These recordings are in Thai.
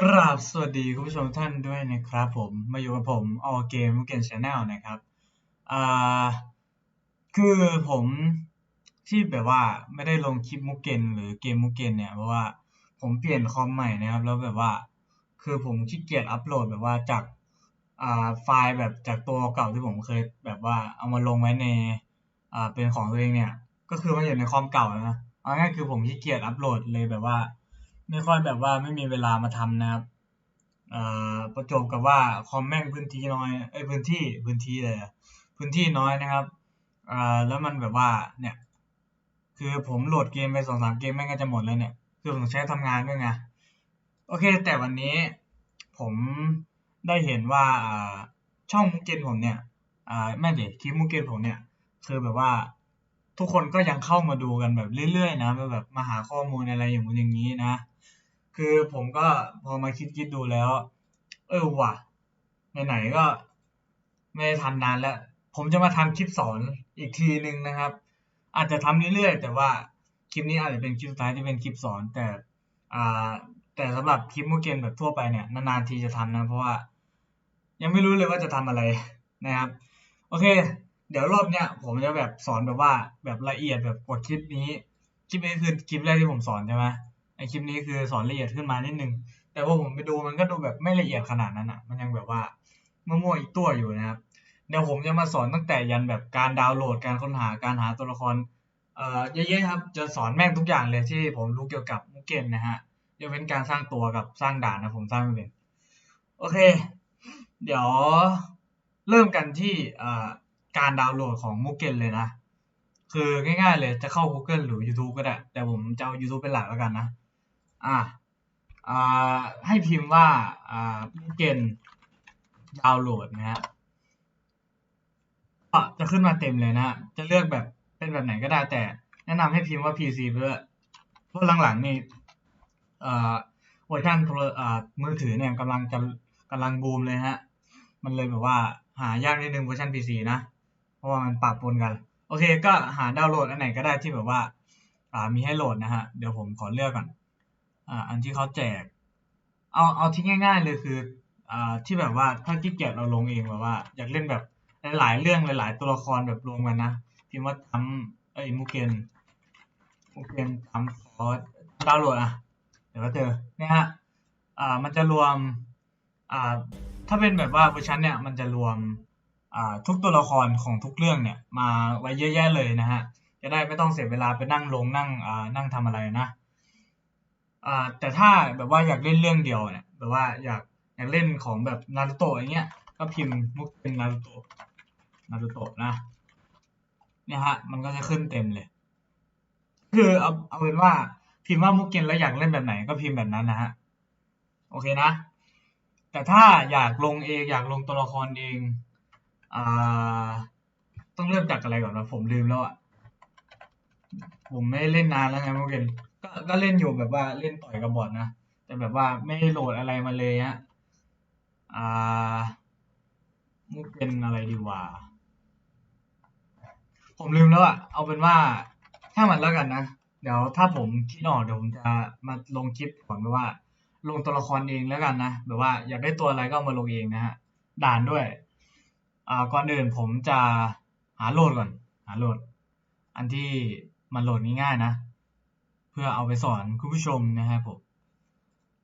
กราบสวัสดีคุณผู้ชมท่านด้วยนะครับผมมาอยู่กับผมออเกมมุกเกนชาแนลนะครับอ่าคือผมที่แบบว่าไม่ได้ลงคลิปมุกเกนหรือเกมมุกเกนเนี่ยเพราะว่าผมเปลี่ยนคอมใหม่นะครับ แล้วแบบว่า คือผมขี้เกียจอัปโหลดแบบว่าจากอ่าไฟล์แบบจากตัวเก่าที่ผมเคยแบบว่าเอามาลงไว้ในอ่าเป็นของตัวเองเนี่ย ก็คือมันอยู่ในคอมเก่านะเอาง่ายๆคือผมขี้เกียจอัปโหลดเลยแบบว่า ไม่ค่อยแบบว่าไม่มีเวลามาทำนะครับเอ่อประจบกับว่าคอมแม่งพื้นที่น้อยเอ้พื้นที่พื้นที่เลยพื้นที่น้อยนะครับเอ่อแล้วมันแบบว่าเนี่ย คือผมโหลดเกมไปสองสามเกมแม่งก็จะหมดแล้วเนี่ย คือผมใช้ทำงานด้วยไงโอเค แต่วันนี้ผมได้เห็นว่าช่องมุกเกนผมเนี่ยอ่าไม่เดี๋ยวคลิปมุกเกนผมเนี่ย คือแบบว่า ทุกคนก็ยังเข้ามาดูกันแบบเรื่อยๆนะแบบมาหาข้อมูลอะไรอย่างนู้นอย่างนี้นะ คือผมก็พอมาคิดคิดดูแล้ว เออว่ะไหนๆก็ไม่ได้ทำนานแล้ว ผมจะมาทำคลิปสอนอีกทีหนึ่งนะครับ อาจจะทำเรื่อยๆ แต่ว่าคลิปนี้อาจจะเป็นคลิปสุดท้ายที่เป็นคลิปสอนแต่อ่าแต่สำหรับคลิปมูเกนแบบทั่วไปเนี่ยนานๆทีจะทำนะ เพราะว่า ยังไม่รู้เลยว่าจะทำอะไรนะครับ โอเค เดี๋ยวรอบเนี้ยผมจะแบบสอนแบบว่าแบบละเอียดแบบกดคลิปนี้ คลิปนี้คือคลิปแรกที่ผมสอนใช่ไหมไอคลิปนี้คือสอนละเอียดขึ้นมานิดนึง แต่ว่าผมไปดูมันก็ดูแบบไม่ละเอียดขนาดนั้นอะ มันยังแบบว่ามั่วๆอีกตัวอยู่นะครับ เดี๋ยวผมจะมาสอนตั้งแต่ยันแบบการดาวน์โหลดการค้นหาการหาตัวละครเอ่อเยอะๆครับ จะสอนแม่งทุกอย่างเลยที่ผมรู้เกี่ยวกับมุกเกนนะฮะยกเว้นการสร้างตัวกับสร้างด่านนะผมสร้างไม่เป็น โอเค เดี๋ยวเริ่มกันที่อ่า การดาวน์โหลดของมุกเกนเลยนะ คือง่ายๆเลยจะเข้า Google หรือ YouTube ก็ได้ แต่ผมจะเอา YouTube เป็นหลักแล้วกันนะ อ่าอ่าให้พิมพ์ว่าอ่ามุกเกนดาวน์โหลดนะฮะก็จะขึ้นมาเต็มเลยนะ จะเลือกแบบเป็นแบบไหนก็ได้แต่แนะนำให้พิมพ์ว่า PC เพื่อเพราะหลังๆนี่เอ่อเวอร์ชันโทรอ่ามือถือเนี่ยกำลังจะกำลังบูมเลยฮะ มันเลยแบบว่าหายากนิดนึงเวอร์ชัน PC นะ เพราะว่ามันปะปนกัน โอเค ก็หาดาวน์โหลดอันไหนก็ได้ที่แบบว่าอ่ามีให้โหลดนะฮะ เดี๋ยวผมขอเลือกก่อนอ่าอันที่เขาแจก เอาเอาที่ง่าย ๆ เลยคืออ่าที่แบบว่าถ้าขี้เกียจเราลงเองแบบว่า อยากเล่นแบบหลายๆเรื่องหลายๆตัวละครแบบรวมกันนะพิมพ์ว่าทำเอ้ยมูเกนมูเกนทำคอร์สดาวน์โหลดอะเดี๋ยวก็เจอเนี่ยฮะอ่ามันจะรวมอ่าถ้าเป็นแบบว่าเวอร์ชันเนี่ยมันจะรวม ทุกตัวละครของทุกเรื่องเนี่ยมาไว้เยอะแยะเลยนะฮะจะได้ไม่ต้องเสียเวลาไปนั่งลงนั่งนั่งทำอะไรนะแต่ถ้าแบบว่าอยากเล่นเรื่องเดียวเนี่ยแบบว่าอยากอยากเล่นของแบบนารูโตะอย่างเงี้ยก็พิมพ์มุกเป็นนารูโตะนารูโตะนะเนี่ยฮะมันก็จะขึ้นเต็มเลย คือเอาเอาเป็นว่าพิมพ์ว่ามุกเกนแล้วอยากเล่นแบบไหนก็พิมพ์แบบนั้นนะฮะโอเคนะ แต่ถ้าอยากลงเองอยากลงตัวละครเอง ต้องเริ่มจากอะไรก่อนนะผมลืมแล้วอะ ผมไม่เล่นนานแล้วไงมุกเกนก็ก็เล่นอยู่แบบว่าเล่นต่อยกับบอทนะ แต่แบบว่าไม่โหลดอะไรมาเลยฮะอ่ามุกเกนอะไรดีวะผมลืมแล้วอะ เอาเป็นว่าถ้ามันแล้วกันนะ เดี๋ยวถ้าผมคิดออกเดี๋ยวผมจะมาลงคลิปก่อนแบบว่า ลงตัวละครเองแล้วกันนะ แบบว่าอยากได้ตัวอะไรก็มาลงเองนะฮะ ด่านด้วย ก่อนอื่นผมจะหาโหลดก่อนหาโหลด อันที่มันโหลดง่ายๆนะ เพื่อเอาไปสอนคุณผู้ชมนะครับผม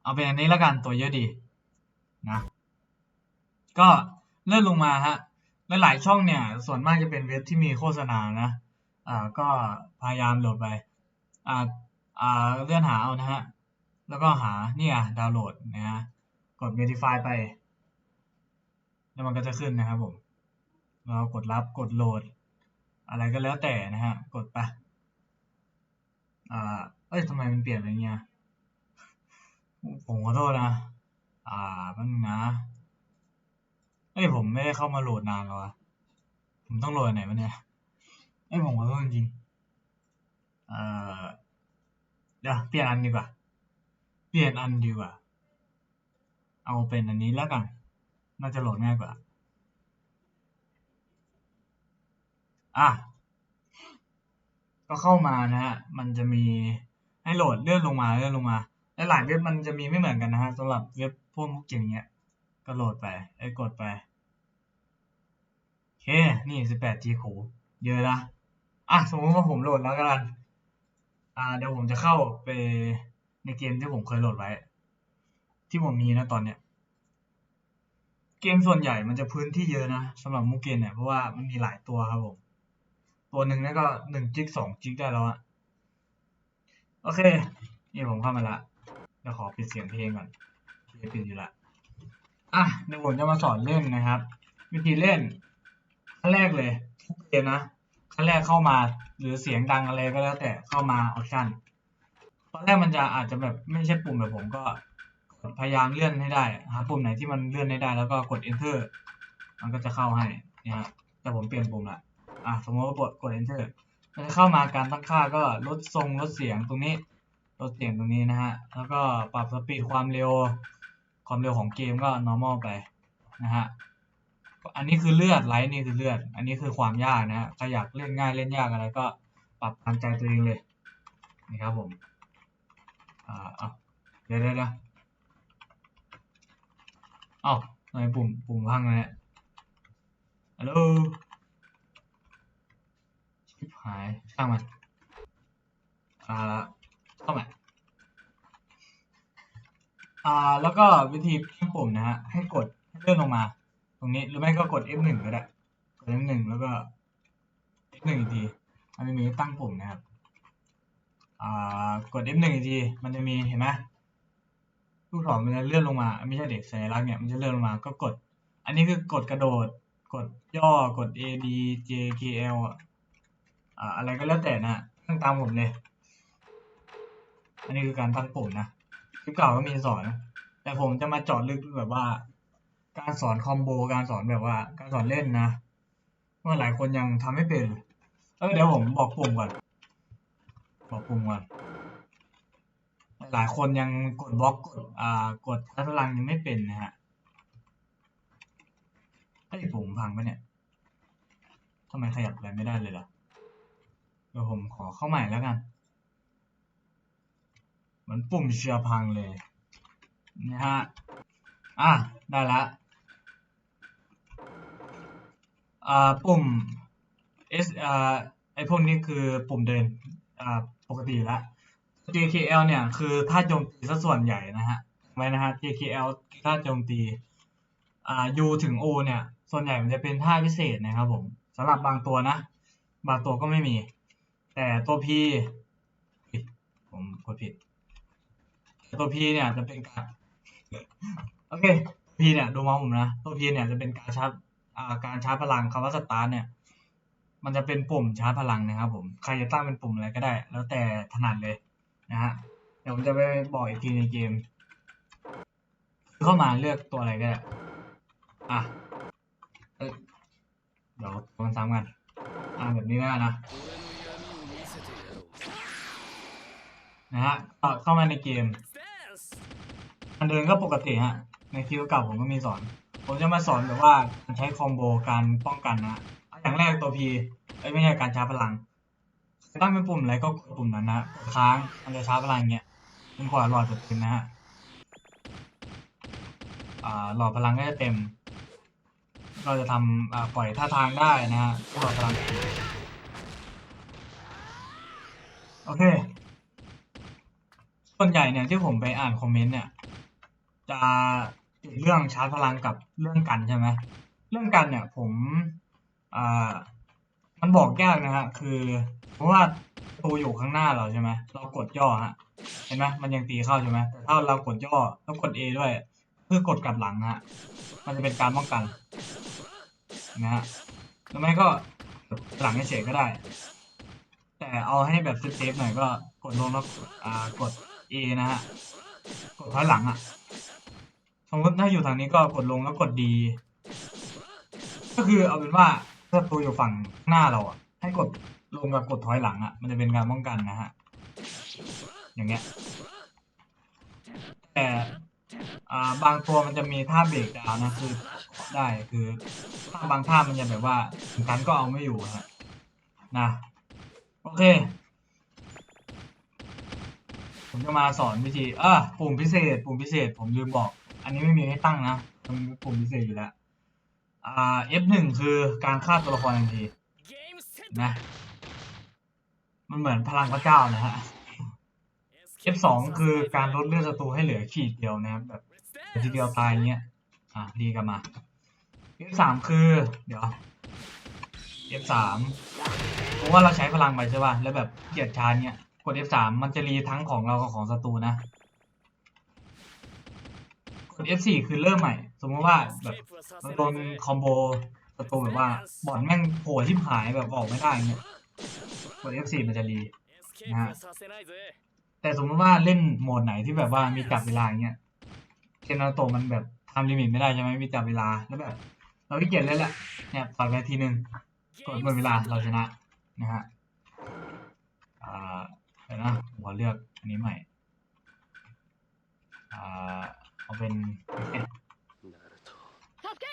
เอาเป็นอันนี้แล้วกันตัวเยอะดีนะก็เลื่อนลงมาฮะหลายช่องเนี่ย ส่วนมากจะเป็นเว็บที่มีโฆษณานะอ่าก็พยายามโหลดไปอ่าอ่าเลื่อนหาเอานะฮะแล้วก็หาเนี่ยดาวน์โหลดนะฮะกด Verify ไป แล้วมันก็จะขึ้นนะครับผม เรากดรับกดโหลด อะไรก็แล้วแต่นะฮะ กดไปอ่าเอ้ยทำไมมันเปลี่ยนไปเงี้ยผมขอโทษนะ อ่าแป๊บนึงนะเอ้ยผมไม่ได้เข้ามาโหลดนานแล้วอะผมต้องโหลดอันไหนวะเนี่ยเอ้ยผมขอโทษจริงเอ่อเดี๋ยวเปลี่ยนอันดีกว่า เปลี่ยนอันดีกว่า เอาเป็นอันนี้แล้วกัน น่าจะโหลดง่ายกว่า อะ ก็เข้ามานะฮะ มันจะมีให้โหลดเลื่อนลงมาเลื่อนลงมาหลายเว็บมันจะมีไม่เหมือนกันนะฮะสำหรับเว็บพวกมุกเก่งเนี้ย ก็โหลดไปไอ้กดไปโอเค นี่ 18G โขเยอะนะอะสมมติว่าผมโหลดแล้วกัน อ่า เดี๋ยวผมจะเข้าไปในเกมที่ผมเคยโหลดไว้ ที่ผมมีนะตอนเนี้ย เกมส่วนใหญ่มันจะพื้นที่เยอะนะสำหรับมุกเกนเนี่ยเพราะว่ามันมีหลายตัวครับผม ตัวหนึ่งนี่ก็หนึ่งจิกสองจิกได้แล้วอะโอเค นี่ผมเข้ามาละเดี๋ยวขอปิดเสียงเพลงก่อนปิดอยู่ละอะเดี๋ยวผมจะมาสอนเล่นนะครับ วิธีเล่นขั้นแรกเลยทุกเกมนะขั้นแรกเข้ามาหรือเสียงดังอะไรก็แล้วแต่เข้ามาออปชั่นตอนแรกมันจะอาจจะแบบไม่ใช่ปุ่มแบบผมก็พยายามเลื่อนให้ได้หาปุ่มไหนที่มันเลื่อนได้ได้ แล้วก็กด enter มันก็จะเข้าให้นะแต่ผมเปลี่ยนปุ่มละ อะสมมติว่ากดกด enter มันจะเข้ามาการตั้งค่าก็ลดทรงลดเสียงตรงนี้ลดเสียงตรงนี้นะฮะ แล้วก็ปรับสปีดความเร็ว ความเร็วของเกมก็ normal ไปนะฮะ อันนี้คือเลือดไลท์นี่คือเลือด อันนี้คือความยากนะฮะใครอยากเล่นง่ายเล่นยากอะไรก็ปรับตามใจตัวเองเลยนี่ครับผมอ่าเอาเดี๋ยวเดี๋ยวเดี๋ยวอ้าทำไมปุ่มปุ่มพังเลยเนี่ยฮัลโหล ชิบหายช่างมันอ่าเข้ามาอ่า แล้วก็วิธีตั้งปุ่มนะฮะ ให้กดเลื่อนลงมา ตรงนี้หรือไม่ก็กด F1 ก็ได้ กด F1 แล้วก็ F1 อีกทีมันจะมีตั้งปุ่มนะครับ อ่า กด F1 อีกที มันจะมีเห็นไหมลูกศรมันจะเลื่อนลงมา ไม่ใช่เด็กสัญลักษณ์เนี่ย มันจะเลื่อนลงมา ก็กด อันนี้คือกดกระโดด กดย่อ กด A D J K L อ่า อะไรก็แล้วแต่นะตั้งตามผมเลย อันนี้คือการตั้งปุ่มนะคลิปเก่าก็มีสอนนะแต่ผมจะมาเจาะลึกแบบว่า การสอนคอมโบการสอนแบบว่า การสอนเล่นนะเมื่อหลายคนยังทำไม่เป็นเออเดี๋ยวผมบอกปุ่มก่อนบอกปุ่มก่อนหลายคนยังกดบล็อกกดอ่ากดทัพลังยังไม่เป็นนะฮะไอ้ผมพังปะเนี่ยทำไมขยับอะไรไม่ได้เลยล่ะ ดี๋ยวผมขอเข้าใหม่แล้วกันมือนปุ่มเชียร์พังเลยนะฮะ อะ ได้ละอ่าปุ่ม S อ่าไอพวกนี้คือปุ่มเดินอ่าปกติละ JKL เนี่ยคือท่าโจมตีซะส่วนใหญ่นะฮะไว้นะฮะ JKL ท่าโจมตีอ่า U ถึง O เนี่ย ส่วนใหญ่มันจะเป็นท่าพิเศษนะครับผมสำหรับบางตัวนะ บางตัวก็ไม่มี แต่ตัว P ผมกดผิด ตัว P เนี่ยจะเป็นการโอเค P เนี่ยดูมองผมนะ ตัว P เนี่ยจะเป็นการชาร์จอ่าการชาร์จพลังคำว่าสตาร์ทเนี่ยมันจะเป็นปุ่มชาร์จพลังนะครับผม ใครจะตั้งเป็นปุ่มอะไรก็ได้ แล้วแต่ถนัดเลยนะฮะ เดี๋ยวผมจะไปบอกอีกทีในเกม เข้ามาเลือกตัวอะไรก็ได้ อะ เดี๋ยวมันซ้ำกัน อ่าแบบนี้ได้นะ นะฮะก็เข้ามาในเกมมันเดินก็ปกติฮะ ในคลิปเก่าผมก็มีสอน ผมจะมาสอนแบบว่าการใช้คอมโบการป้องกันนะอาอย่างแรกตัว P เอ้ไม่ใช่การชาร์จพลังตั้งเป็นปุ่มอะไรก็กดปุ่มนั้นนะกดค้างมันจะชาร์จพลังเงี้ยจนกว่าหลอดจะเต็มนะฮะหลอดพลังก็จะเต็มก็จะทำปล่อยท่าทางได้นะฮะหลอดพลังโอเค ส่วนใหญ่เนี่ยที่ผมไปอ่านคอมเมนต์เนี่ย จะเรื่องชาร์จพลังกับเรื่องกันใช่ไหมเรื่องกันเนี่ยผมอ่ามันบอกยากนะฮะคือเพราะว่าประตูอยู่ข้างหน้าเราใช่ไหมเรากดย่อฮะเห็นไหมมันยังตีเข้าใช่ไหมแต่ถ้าเรากดย่อแล้วกด A ด้วยเพื่อกดกลับหลังฮะมันจะเป็นการป้องกันนะฮะหรือไม่ก็หลังเฉยก็ได้ แต่เอาให้แบบเซฟๆหน่อยก็กดลงแล้วอ่ากด A นะฮะ กดถอยหลังอะ สมมติถ้าอยู่ทางนี้ก็กดลงแล้วกด D ก็คือเอาเป็นว่าถ้าประตูอยู่ฝั่งหน้าเราอะ ให้กดลงกับกดถอยหลังอะ มันจะเป็นการป้องกันนะฮะ อย่างเงี้ย แต่บางตัวมันจะมีท่าเบรกดาวน์นะคือได้คือถ้าบางท่ามันจะแบบว่าถึงกันก็เอาไม่อยู่ฮะนะ โอเค ผมจะมาสอนวิธีเออปุ่มพิเศษ ปุ่มพิเศษ ผมลืมบอก อันนี้ไม่มีให้ตั้งนะมันเป็นปุ่มพิเศษอยู่แล้ว อ่า F1 คือการฆ่าตัวละครทันทีนะ มันเหมือนพลังพระเจ้านะฮะ F2 คือการลดเลือดศัตรูให้เหลือขีดเดียวนะครับแบบทีเดียวตายเนี้ย อ่าดีกันมา F3 คือ เดี๋ยว F3 เพราะว่าเราใช้พลังไปใช่ป่ะ แล้วแบบเกียดชานเนี้ย กด F3 มันจะรีทั้งของเรากับของศัตรูนะ กด F4 คือเริ่มใหม่ สมมติว่าแบบมันโดนคอมโบศัตรูแบบว่าบอลแม่งโผล่ที่หายแบบออกไม่ได้เนี่ยกด F4 มันจะรีนะฮะแต่สมมติว่าเล่นโหมดไหนที่แบบว่ามีจับเวลาเงี้ยเคนนาโตมันแบบทำลิมิตไม่ได้ใช่ไหมมีจับเวลาแล้วแบบเราขี้เกียจเล่นละเนี่ยฝากนาทีหนึ่งกดหมดเวลาเราชนะนะฮะอ่า เดี๋ยวนะผมขอเลือกอันนี้ใหม่อ่าเอาเป็น助け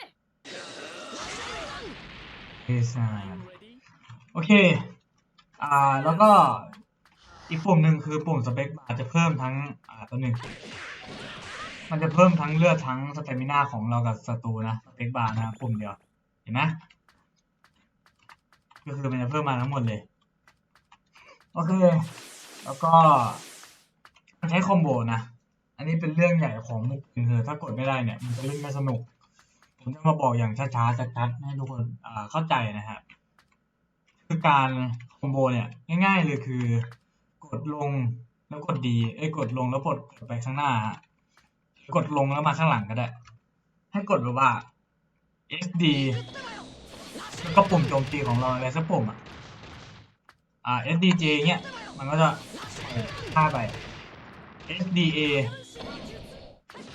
เพซาโอเค อ่า แล้วก็อีกปุ่มหนึ่งคือปุ่มสเปคบาร์จะเพิ่มทั้ง อ่าตัวหนึ่งมันจะเพิ่มทั้งเลือดทั้งสเตมินาของเรากับศัตรูนะสเปคบาร์นะปุ่มเดียว เห็นไหมก็คือมันจะเพิ่มมาทั้งหมดเลย โอเค แล้วก็ใช้คอมโบนะ อันนี้เป็นเรื่องใหญ่ของมุกคือถ้ากดไม่ได้เนี่ย มันจะเล่นไม่สนุก ผมจะมาบอกอย่างช้าๆชัดๆให้ทุกคนเข้าใจนะฮะคือการคอมโบเนี่ยง่ายๆเลยคือกดลงแล้วกดดีเอ้ยกดลงแล้วกดกดไปข้างหน้า กดลงแล้วมาข้างหลังก็ได้ ให้กดแบบว่า SD แล้วก็ปุ่มโจมตีของเราอะไรสักปุ่มอะอ่า SDJ เงี้ย มันก็จะฆ่าไป SDA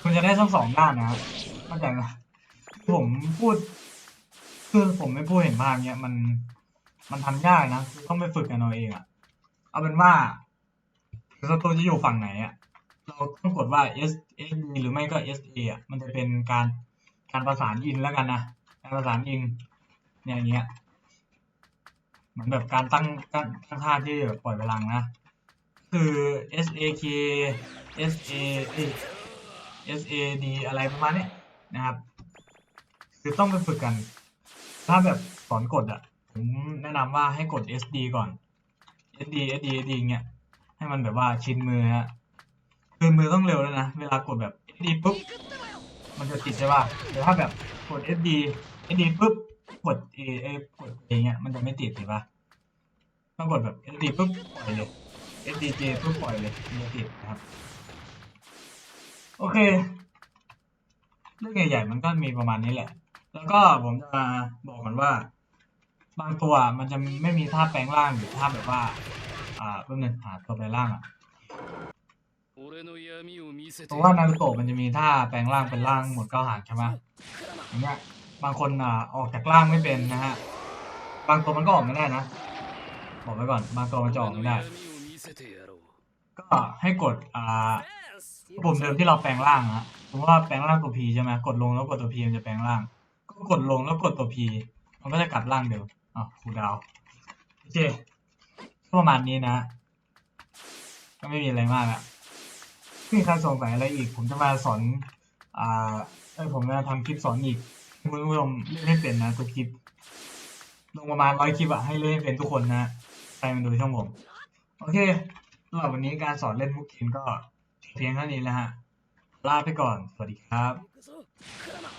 คุณจะได้ทั้งสองด้านนะครับเข้าใจไหมผมพูด คือผมไม่พูดเห็นภาพเนี้ยมันมันทำยากนะ ต้องไปฝึกกันเอาเองอะเอาเป็นว่าศัตรูจะอยู่ฝั่งไหนอะเราต้องกดว่า S S D หรือไม่ก็ S A อะมันจะเป็นการการประสานอินแล้วกันนะการประสานอินเนี่ยอย่างเงี้ย เหมือนแบบการตั้งตั้งตั้งค่าที่แบบปล่อยพลังนะ คือ S A K S A S A D อะไรประมาณนี้นะครับ คือต้องไปฝึกกัน ถ้าแบบสอนกดอะ ผมแนะนำว่าให้กด SD ก่อน SD SD SD เงี้ย ให้มันแบบว่าชินมือฮะ คือมือต้องเร็วแล้วนะ เวลากดแบบ SD ปุ๊บ มันจะติดใช่ป่ะแต่ถ้าแบบกด SD SD ปุ๊บ กดเอเอกดเอเงี้ยมันจะไม่ติดถูกปะต้องกดแบบเอสดีปุ๊บปล่อยเลย SDJ ปุ๊บปล่อยเลยไม่ติดนะครับ โอเค เรื่องใหญ่ๆมันก็มีประมาณนี้แหละ แล้วก็ผมจะบอกมันว่า บางตัวมันจะไม่มีท่าแปลงร่างหรือท่าแบบว่า อ่าเพิ่มเนินหาตัวแปลงร่างอะเพราะว่านารูโตะมันจะมีท่าแปลงร่างเป็นร่างหมดก้าหางใช่ไหมอย่างเงี้ย บางคนอ่าออกจากล่างไม่เป็นนะฮะ บางตัวมันก็ออกไม่ได้นะ บอกไว้ก่อน บางตัวมันจะออกไม่ได้ ก็ให้กดอ่าปุ่มเดิมที่เราแปลงร่างฮะผมว่าแปลงร่างตัวพีใช่ไหมกดลงแล้วกดตัวพีมันจะแปลงร่าง ก็กดลงแล้วกดตัวพีมันก็จะกลับร่างเดิมอ๋อครูดาวโอเคประมาณนี้นะ ก็ไม่มีอะไรมากอะมีใครสงสัยอะไรอีก ผมจะมาสอน อ่าผมจะทำคลิปสอนอีก คุณผู้ชมเล่นเป็นนะสกิปลงประมาณร้อยคลิปอะให้เล่นเป็นทุกคนนะไปมัาดูช่องผม โอเคสำหรับวันนี้การสอนเล่นมุกเกมก็เพียงเท่านี้แล้วฮะลาไปก่อน สวัสดีครับ